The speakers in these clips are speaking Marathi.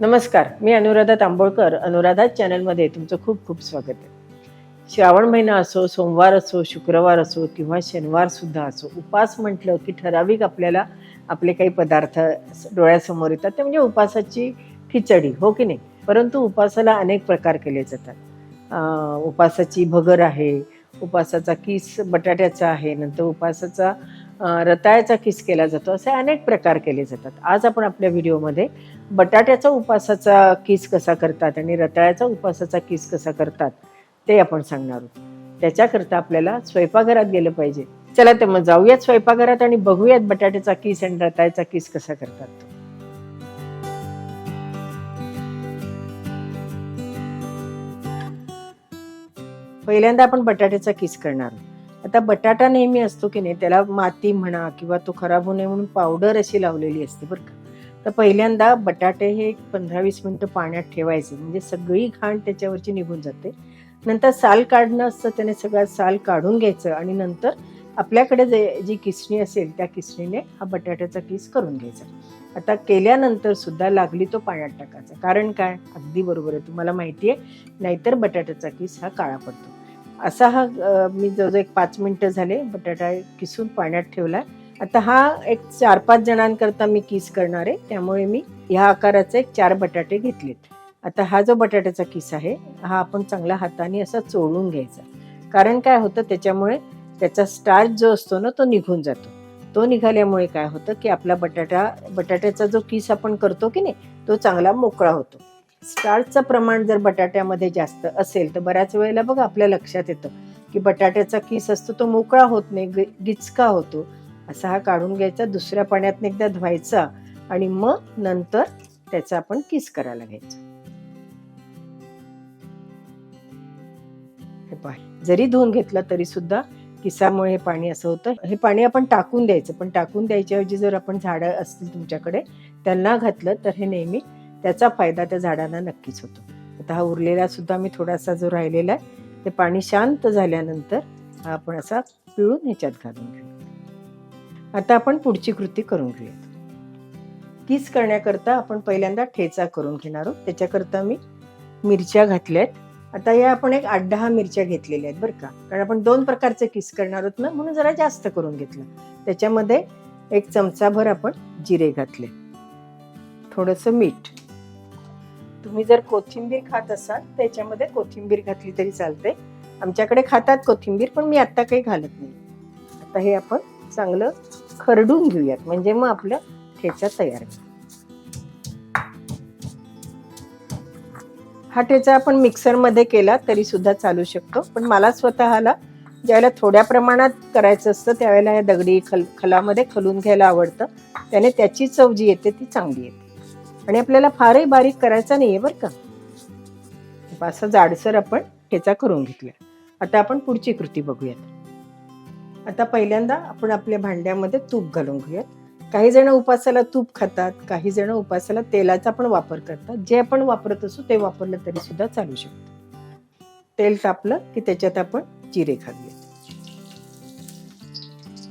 नमस्कार मी अनुराधा तांबोळकर. अनुराधा चॅनलमध्ये तुमचं खूप खूप स्वागत आहे. श्रावण महिना असो सोमवार असो शुक्रवार असो किंवा शनिवारसुद्धा असो उपास म्हटलं की ठराविक आपल्याला आपले काही पदार्थ डोळ्यासमोर येतात ते म्हणजे उपासाची खिचडी हो की नाही? परंतु उपासाला अनेक प्रकार केले जातात. उपासाची भगर आहे उपासाचा किस बटाट्याचा आहे नंतर उपासाचा रताळ्याचा किस केला जातो असे अनेक प्रकार केले जातात. आज आपण आपल्या व्हिडिओमध्ये बटाट्याचा उपासाचा किस कसा करतात आणि रताळ्याचा उपासाचा किस कसा करतात ते आपण सांगणार आहोत. त्याच्याकरता आपल्याला स्वयंपाकघरात गेलं पाहिजे. चला तर मग जाऊयात स्वयंपाकघरात आणि बघूयात बटाट्याचा किस आणि रताळ्याचा किस कसा करतात तो. पहिल्यांदा आपण बटाट्याचा किस करणार आहोत. आता बटाटा नेहमी असतो की नाही त्याला माती म्हणा किंवा तो खराब होऊ नये म्हणून पावडर अशी लावलेली असते बरं का. तर पहिल्यांदा बटाटे हे एक पंधरा वीस मिनटं पाण्यात ठेवायचे म्हणजे सगळी घाण त्याच्यावरची निघून जाते. नंतर साल काढणं असतं त्याने सगळं साल काढून घ्यायचं आणि नंतर आपल्याकडे जे जी किसणी असेल त्या किसणीने हा बटाट्याचा किस करून घ्यायचा. आता केल्यानंतर सुद्धा लागली तो पाण्यात टाकायचा. कारण काय? अगदी बरोबर आहे तुम्हाला माहिती आहे नाहीतर बटाट्याचा किस हा काळा पडतो. असा हा मी जवळजवळ एक पाच मिनटं झाले बटाटा किसून पाण्यात ठेवला. आता हा एक चार पाच जणांकरता मी किस करणार आहे त्यामुळे मी ह्या आकाराचे एक चार बटाटे घेतलेत. आता हा जो बटाट्याचा किस आहे हा आपण चांगला हाताने असा चोळून घ्यायचा. कारण काय होतं त्याच्यामुळे त्याचा स्टार्च जो असतो ना तो निघून जातो. तो निघाल्यामुळे काय होतं की आपला बटाटा बटाट्याचा जो किस आपण करतो की नाही तो चांगला मोकळा होतो. स्टार्चचं प्रमाण जर बटाट्यामध्ये जास्त असेल तर बऱ्याच वेळेला बघा आपल्या लक्षात येतं की बटाट्याचा किस असतो तो मोकळा होत नाही गिचका होतो. असा हा काढून घ्यायचा दुसऱ्या पाण्यात एकदा धुवायचा आणि मग नंतर त्याचा आपण किस करायला घ्यायचा. हे जरी धुवून घेतलं तरी सुद्धा किसामुळे हे पाणी असं होतं. हे पाणी आपण टाकून द्यायचं पण टाकून द्यायच्याऐवजी जर आपण झाडं असतील तुमच्याकडे त्यांना घातलं तर हे नेहमी त्याचा फायदा त्या झाडांना नक्कीच होतो. आता हा उरलेला सुद्धा मी थोडासा जो राहिलेला आहे ते पाणी शांत झाल्यानंतर हा आपण असा पिळून ह्याच्यात घालून घेऊ. आता आपण पुढची कृती करून घेऊयात. किस करण्याकरता आपण पहिल्यांदा ठेचा करून घेणार आहोत. त्याच्याकरता मी मिरच्या घातल्यात. आता या आपण एक आठ दहा मिरच्या घेतलेल्या आहेत बरं का. कारण आपण दोन प्रकारचे किस करणार आहोत ना म्हणून जरा जास्त करून घेतलं. त्याच्यामध्ये एक चमचाभर आपण जिरे घातले. थोडंसं मीठ. तुम्ही जर कोथिंबीर खात असाल त्याच्यामध्ये कोथिंबीर घातली तरी चालते. आमच्याकडे खातात कोथिंबीर पण मी आत्ता काही घालत नाही. आता हे आपण चांगलं खरडून घेऊयात. म्हणजे मग आपलं ठेचा तयार होईल. हा ठेचा आपण मिक्सरमध्ये केला तरी सुद्धा चालू शकतो. पण मला स्वतःला ज्यावेळेला थोड्या प्रमाणात करायचं असतं त्यावेळेला या दगडी खल खलामध्ये खलून घ्यायला आवडतं. त्याने त्याची चव जी येते ती चांगली येते. आणि आपल्याला फारही बारीक करायचा नाहीये बरं का. असं जाडसर आपण ठेचा करून घेतला. आता आपण पुढची कृती बघूयात. आता पहिल्यांदा आपण आपल्या भांड्यामध्ये तूप घालून घेऊयात. काही जण उपासाला तूप खातात काही जण उपासाला तेलाचा पण वापर करतात. जे आपण वापरत असू ते वापरलं तरी सुद्धा चालू शकतं. तेल तापलं की त्याच्यात आपण जिरे घालूया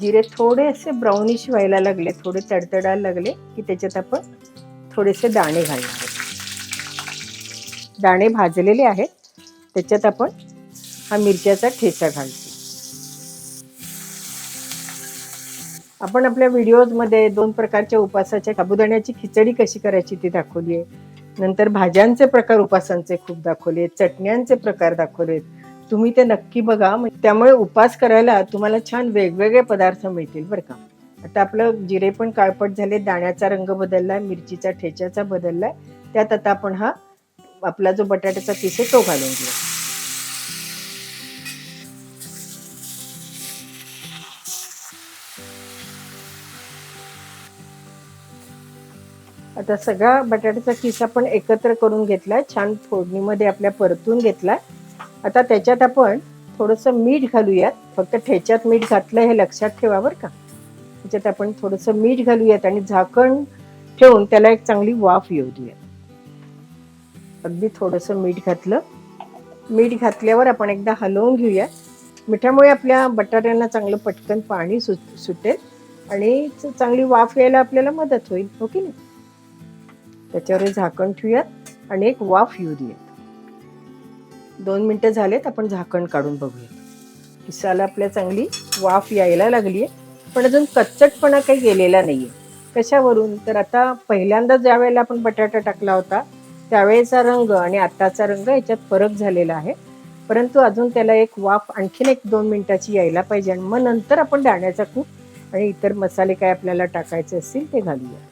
जिरे थोडे असे ब्राउनिश व्हायला लागले थोडे तडतडायला लागले की त्याच्यात आपण थोडेसे दाणे घालणार आहोत. दाणे भाजलेले आहेत. त्याच्यात आपण हा मिरच्याचा ठेचा घालतो. आपण आपल्या व्हिडिओजमध्ये दोन प्रकारच्या उपासाच्या साबुदाण्याची खिचडी कशी करायची ती दाखवली आहे नंतर भाज्यांचे प्रकार उपासांचे खूप दाखवले चटण्यांचे प्रकार दाखवलेत. तुम्ही ते नक्की बघा. त्यामुळे उपास करायला तुम्हाला छान वेगवेगळे पदार्थ मिळतील बरं का. आता आपलं जिरे पण काळपट झाले दाण्याचा रंग बदललाय मिरचीचा ठेच्याचा बदललाय. त्यात आता आपण हा आपला जो बटाट्याचा पीस आहे तो घालून घेऊ. आता सगळा बटाट्याचा किस आपण एकत्र करून घेतलाय छान फोडणीमध्ये आपल्या परतून घेतलाय. आता त्याच्यात आपण थोडंसं मीठ घालूयात फक्त ठेच्यात मीठ घातलं हे लक्षात ठेवा बरं का. त्याच्यात आपण थोडंसं मीठ घालूयात आणि झाकण ठेवून त्याला एक चांगली वाफ येऊ देऊयात अगदी थोडंसं मीठ घातलं. मीठ घातल्यावर आपण एकदा हलवून घेऊया मिठामुळे आपल्या बटाट्यांना चांगलं पटकन पाणी सुट सुटेल आणि चांगली वाफ यायला आपल्याला मदत होईल. हो की नाही? त्याच्यावर झाकण ठेवूयात आणि एक वाफ येऊ देऊयात दोन मिनटं झालेत आपण झाकण काढून बघूयात. किसाला आपल्या चांगली वाफ यायला लागली आहे पण अजून कच्चटपणा काही गेलेला नाही आहे कशावरून? तर आता पहिल्यांदा ज्या वेळेला आपण बटाटा टाकला होता त्यावेळेचा रंग आणि आत्ताचा रंग याच्यात फरक झालेला आहे. परंतु अजून त्याला एक वाफ आणखीन एक दोन मिनिटाची यायला पाहिजे आणि मग नंतर आपण दाण्याचा कूट आणि इतर मसाले काय आपल्याला टाकायचे असतील ते घालूया.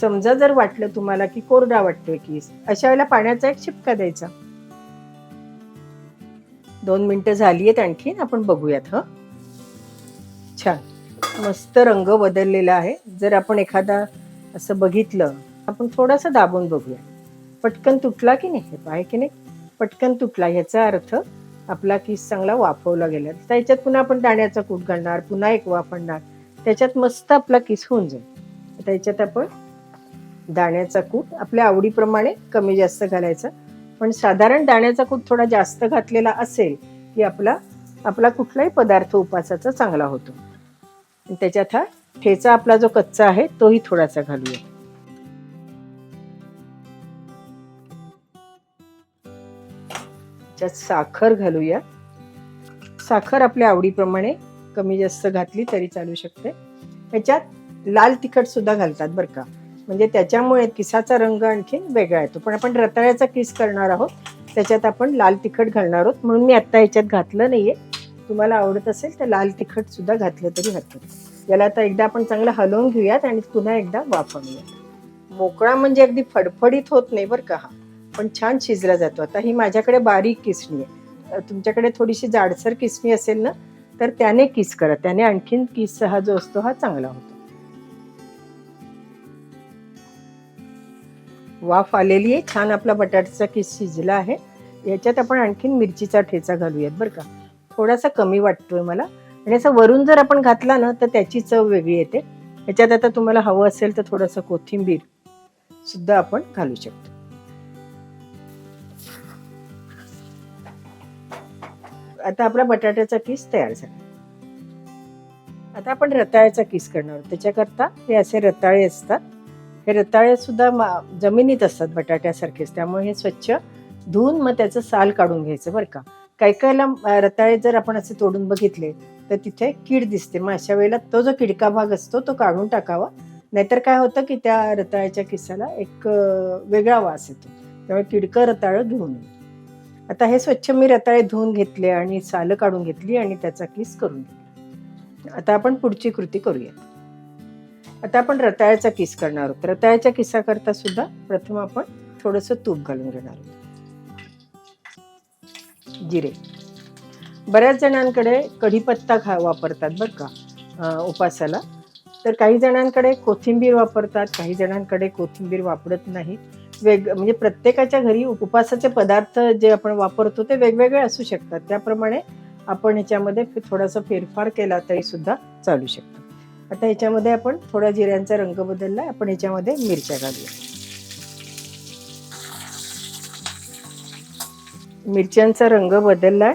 समजा जर वाटलं तुम्हाला की कोरडा वाटतोय की अशा वेळेला पाण्याचा एक शिपका द्यायचा. दोन मिनिटं झाली आहेत आणखीन आपण बघूयात ह? छान. मस्त रंग बदललेला आहे. जर आपण एखादा असं बघितलं आपण थोडासा दाबून बघूया. पटकन तुटला की नाही? हे पाय की नाही? पटकन तुटला. ह्याचा अर्थ आपला किस चांगला वाफवला गेला. त्याच्यात पुन्हा आपण दाण्याचा कूट घालणार पुन्हा एक वाफणणार त्याच्यात मस्त आपला किस होऊन जाईल. त्याच्यात आपण दाण्याचा कूट आपल्या आवडीप्रमाणे कमी जास्त घालायचा. पण साधारण दाण्याचा कूट थोडा जास्त घातलेला असेल की आपला आपला कुठलाही पदार्थ उपासाचा चांगला होतो. त्याच्यात हा ठेचा आपला जो कच्चा आहे तोही थोडासा घालूया. त्याच्यात साखर घालूया. साखर आपल्या आवडीप्रमाणे कमी जास्त घातली तरी चालू शकते. त्याच्यात लाल तिखट सुद्धा घालतात बरं का. म्हणजे त्याच्यामुळे किसाचा रंग आणखीन वेगळा येतो. पण आपण रताळ्याचा किस करणार आहोत त्याच्यात आपण लाल तिखट घालणार आहोत. म्हणून मी आत्ता याच्यात घातलं नाहीये. तुम्हाला आवडत असेल तर लाल तिखट सुद्धा घातलं तरी हरकत याला आता एकदा आपण चांगलं हलवून घेऊयात आणि पुन्हा एकदा वाफवूयात. मोकळा म्हणजे अगदी फडफडीत होत नाही बरं का हा. पण छान शिजला जातो. आता ही माझ्याकडे बारीक किसणी आहे. तुमच्याकडे थोडीशी जाडसर किसणी असेल ना तर त्याने किस करा. त्याने आणखीन किस हा जो असतो हा चांगला होतो. वाफ आलेली आहे. छान आपला बटाट्याचा किस शिजला आहे. याच्यात आपण आणखीन मिरचीचा ठेचा घालूयात बरं का. थोडासा कमी वाटतोय मला. आणि असं वरून जर आपण घातला ना तर त्याची चव वेगळी येते. याच्यात आता तुम्हाला हवं असेल तर थोडंसं कोथिंबीर सुद्धा आपण घालू शकतो. आता आपला बटाट्याचा किस तयार झाला. आता आपण रताळ्याचा किस करणार आहोत. त्याच्याकरता हे असे रताळे असतात. हे रताळे सुद्धा जमिनीत असतात बटाट्यासारखेच. त्यामुळे हे स्वच्छ धुवून मग त्याचं साल काढून घ्यायचं बरं का. काही काहीला रताळे जर आपण असे तोडून बघितले तर तिथे कीड दिसते. मग अशा वेळेला तो जो किडका भाग असतो तो काढून टाकावा. नाहीतर काय होतं की त्या रताळ्याच्या किसाला एक वेगळा वास येतो. त्यामुळे किडकं रताळं घेऊ नये आता हे स्वच्छ मी रताळे धुवून घेतले आणि सालं काढून घेतली आणि त्याचा किस करून घेतला. आता आपण पुढची कृती करूयात आता आपण रताळ्याचा किस करणार आहोत. रताळ्याच्या किसाकरता सुद्धा प्रथम आपण थोडंसं तूप घालून घेणार आहोत. जिरे. बऱ्याच जणांकडे कढीपत्ता खा वापरतात बरं का उपासाला. तर काही जणांकडे कोथिंबीर वापरतात काही जणांकडे कोथिंबीर वापरत नाही वेग म्हणजे प्रत्येकाच्या घरी उपासाचे पदार्थ जे आपण वापरतो ते वेगवेगळे असू शकतात. त्याप्रमाणे आपण ह्याच्यामध्ये थोडासा फेरफार केला तरी सुद्धा चालू शकतो. आता ह्याच्यामध्ये आपण थोडा जिऱ्यांचा रंग बदलला आपण ह्याच्यामध्ये मिरच्या घालूया. मिरच्यांचा रंग बदललाय.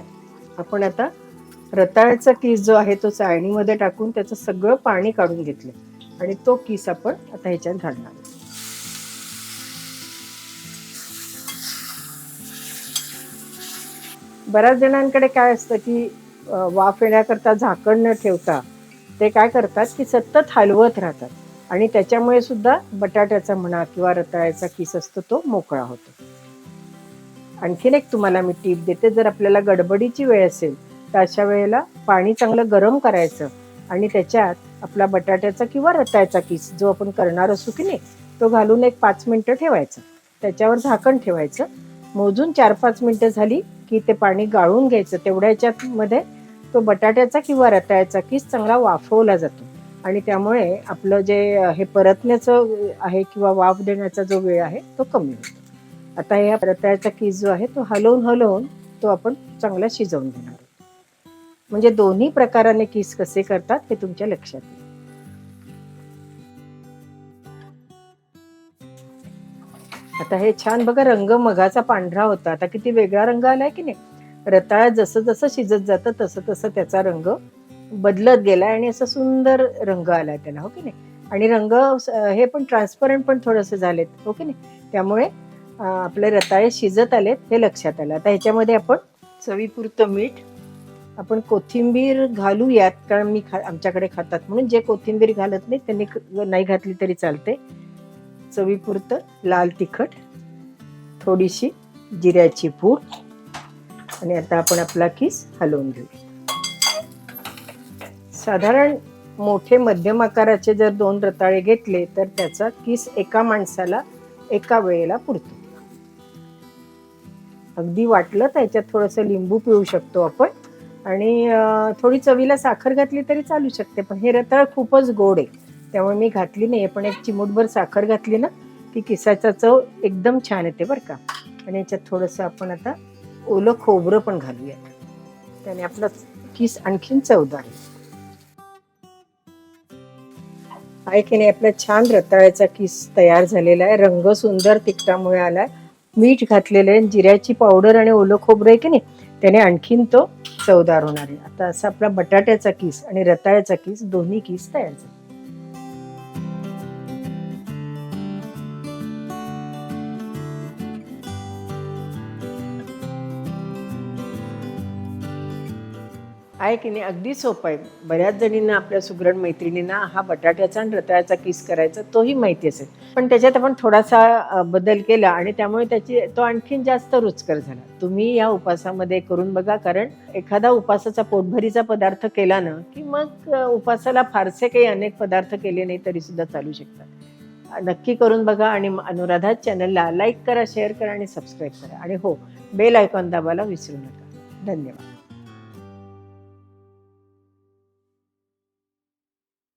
आपण आता रताळ्याचा किस जो आहे तो चाळणीमध्ये टाकून त्याचं सगळं पाणी काढून घेतलं. आणि तो किस आपण आता ह्याच्यात घालणार बऱ्याच जणांकडे काय असतं की वाफ येण्याकरता झाकण न ठेवता ते काय करतात की सतत हलवत राहतात. आणि त्याच्यामुळे सुद्धा बटाट्याचा म्हणा किंवा रताळ्याचा किस असतो तो मोकळा होतो. आणखीन एक तुम्हाला मी टीप देते जर आपल्याला गडबडीची वेळ असेल तर अशा वेळेला पाणी चांगलं गरम करायचं आणि त्याच्यात आपला बटाट्याचा किंवा रताळ्याचा किस जो आपण करणार असू की नाही तो घालून एक पाच मिनटं ठेवायचं. त्याच्यावर झाकण ठेवायचं. मोजून चार पाच मिनटं झाली की ते पाणी गाळून घ्यायचं. तेवढ्याच्या मध्ये तो बटाट्याचा किंवा रताळ्याचा किस चांगला वाफवला जातो. आणि त्यामुळे आपलं जे हे परतण्याचं आहे किंवा वाफ देण्याचा जो वेळ आहे तो कमी होतो. आता या रताळ्याचा किस जो आहे तो हलवून हलवून तो आपण चांगला शिजवून घेणार म्हणजे दोन्ही प्रकाराने किस कसे करतात हे तुमच्या लक्षात येईल. आता हे छान बघा रंग मगाचा पांढरा होता. आता किती वेगळा रंग आलाय की नाही? रताळा जसं जसं शिजत जातं तसं तसं त्याचा रंग बदलत गेलाय आणि असं सुंदर रंग आलाय त्याला हो की नाही? आणि रंग हे पण ट्रान्सपरंट पण थोडंसं झालेत हो की नाही? त्यामुळे आपले रताळे शिजत आलेत हे लक्षात आलं. आता ह्याच्यामध्ये आपण चवीपुरतं मीठ आपण कोथिंबीर घालूयात कारण मी खा आमच्याकडे खातात म्हणून जे कोथिंबीर घालत नाही त्यांनी नाही घातली तरी चालते. चवीपुरतं लाल तिखट थोडीशी जिऱ्याची पूड आणि आता आपण आपला किस हलवून घेऊ. साधारण मोठे मध्यम आकाराचे जर दोन रताळे घेतले तर त्याचा किस एका माणसाला एका वेळेला पुरतो. अगदी वाटलं तर याच्यात थोडंसं लिंबू पिळू शकतो आपण. आणि थोडी चवीला साखर घातली तरी चालू शकते पण हे रताळ खूपच गोड आहे. त्यामुळे मी घातली नाही पण एक चिमूटभर साखर घातली ना की किसाचा चव एकदम छान येते बरं का. आणि याच्यात थोडंसं आपण आता ओलं खोबरं पण घालूयात. त्याने आपला किस आणखीन चवदार आहे आहे की नाही आपला छान रताळ्याचा किस तयार झालेला आहे. रंग सुंदर तिखटामुळे आलाय. मीठ घातलेलं आहे जिऱ्याची पावडर आणि ओलं खोबरं आहे की नाही त्याने आणखीन तो चवदार होणार आहे. आता असा आपला बटाट्याचा किस आणि रताळ्याचा किस दोन्ही किस तयार झाला. आहे की नाही अगदी सोपं आहे. बऱ्याच जणींना आपल्या सुग्रण मैत्रिणींना हा बटाट्याचा आणि रताळ्याचा किस करायचा तोही माहिती असेल. पण त्याच्यात आपण थोडासा बदल केला आणि त्यामुळे त्याची तो आणखीन जास्त रुचकर झाला. तुम्ही या उपासामध्ये करून बघा कारण एखादा उपासाचा पोटभरीचा पदार्थ केला ना की मग उपासाला फारसे काही अनेक पदार्थ केले नाही तरी सुद्धा चालू शकतात. नक्की करून बघा आणि अनुराधा चॅनलला लाईक करा शेअर करा आणि सबस्क्राईब करा. आणि हो बेल आयकॉन दाबायला विसरू नका. धन्यवाद.